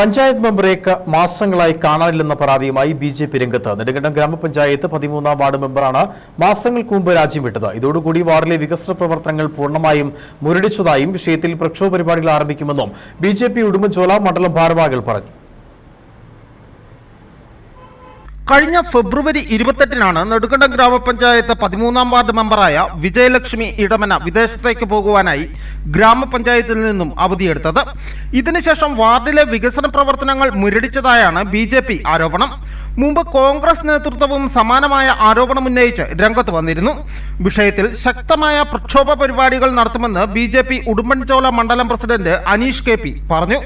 പഞ്ചായത്ത് മെമ്പറെ മാസങ്ങളായി കാണാനില്ലെന്ന പരാതിയുമായി ബി ജെ പി രംഗത്ത്. നെടുങ്കണ്ടം ഗ്രാമപഞ്ചായത്ത് പതിമൂന്നാം വാർഡ് മെമ്പറാണ് മാസങ്ങൾക്ക് മുമ്പ് രാജ്യം വിട്ടത്. ഇതോടുകൂടി വാർഡിലെ വികസന പ്രവർത്തനങ്ങൾ പൂർണമായും മുരടിച്ചതായും വിഷയത്തിൽ പ്രക്ഷോഭ പരിപാടികൾ ആരംഭിക്കുമെന്നും ബി ജെ പി ഉടുമ്പൻചോല മണ്ഡലം ഭാരവാഹികൾ പറഞ്ഞു. കഴിഞ്ഞ ഫെബ്രുവരി ഇരുപത്തെട്ടിനാണ് നെടുങ്കണ്ടം ഗ്രാമപഞ്ചായത്ത് പതിമൂന്നാം വാർഡ് മെമ്പറായ വിജയലക്ഷ്മി ഇടമന വിദേശത്തേക്ക് പോകുവാനായി ഗ്രാമപഞ്ചായത്തിൽ നിന്നും അവധിയെടുത്തത്. ഇതിനുശേഷം വാർഡിലെ വികസന പ്രവർത്തനങ്ങൾ മുരടിച്ചതായാണ് ബി ആരോപണം. മുമ്പ് കോൺഗ്രസ് നേതൃത്വവും സമാനമായ ആരോപണം ഉന്നയിച്ച് രംഗത്ത് വന്നിരുന്നു. വിഷയത്തിൽ ശക്തമായ പ്രക്ഷോഭ പരിപാടികൾ നടത്തുമെന്ന് ബി ജെ പി ഉടുമ്പൻചോല മണ്ഡലം പ്രസിഡന്റ് അനീഷ് കെ പറഞ്ഞു.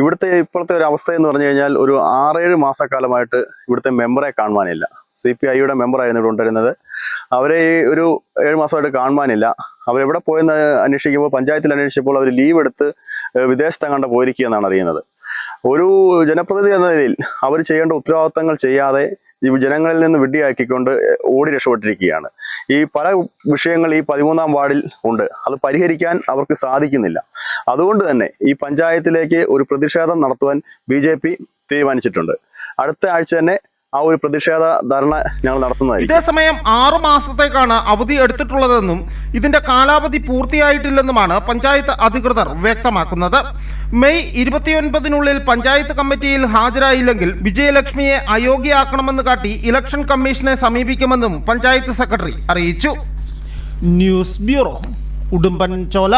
ഇവിടുത്തെ ഇപ്പോഴത്തെ ഒരു അവസ്ഥ എന്ന് പറഞ്ഞു കഴിഞ്ഞാൽ ഒരു ആറേഴ് മാസക്കാലമായിട്ട് ഇവിടുത്തെ മെമ്പറെ കാണുവാനില്ല. സി പി ഐയുടെ മെമ്പറായിരുന്നു ഇവിടെ ഉണ്ടായിരുന്നത് അവരെ ഈ ഒരു ഏഴ് മാസമായിട്ട് കാണുവാനില്ല. അവരെവിടെ പോയെന്ന് അന്വേഷിക്കുമ്പോൾ പഞ്ചായത്തിൽ അന്വേഷിച്ചപ്പോൾ അവർ ലീവ് എടുത്ത് വിദേശത്തെങ്ങാണ്ട് പോയിരിക്കുക എന്നാണ് അറിയുന്നത്. ഒരു ജനപ്രതിനിധി എന്ന നിലയിൽ അവർ ചെയ്യേണ്ട ഉത്തരവാദിത്തങ്ങൾ ചെയ്യാതെ ഈ ജനങ്ങളിൽ നിന്ന് വിഡ്ഢിയാക്കിക്കൊണ്ട് ഓടി രക്ഷപ്പെട്ടിരിക്കുകയാണ്. ഈ പല വിഷയങ്ങൾ ഈ പതിമൂന്നാം വാർഡിൽ ഉണ്ട്. അത് പരിഹരിക്കാൻ അവർക്ക് സാധിക്കുന്നില്ല. അതുകൊണ്ട് തന്നെ ഈ പഞ്ചായത്തിലേക്ക് ഒരു പ്രതിഷേധം നടത്തുവാൻ ബി തീരുമാനിച്ചിട്ടുണ്ട്. അടുത്ത ആഴ്ച തന്നെ ആ ഒരു പ്രതിഷേധ ധർണ ഞങ്ങൾ നടത്തുന്നതായിരിക്കും. ഇതേസമയം ആറു മാസത്തേക്കാണ് അവധി എടുത്തിട്ടുള്ളതെന്നും ഇതിന്റെ കാലാവധി പൂർത്തിയായിട്ടില്ലെന്നുമാണ് പഞ്ചായത്ത് അധികൃതർ വ്യക്തമാക്കുന്നത്. മെയ് ഇരുപത്തിയൊൻപതിനുള്ളിൽ പഞ്ചായത്ത് കമ്മിറ്റിയിൽ ഹാജരായില്ലെങ്കിൽ വിജയലക്ഷ്മിയെ അയോഗ്യയാക്കണമെന്ന് കാട്ടി ഇലക്ഷൻ കമ്മീഷനെ സമീപിക്കുമെന്നും പഞ്ചായത്ത് സെക്രട്ടറി അറിയിച്ചു. News bureau Udumbanchola.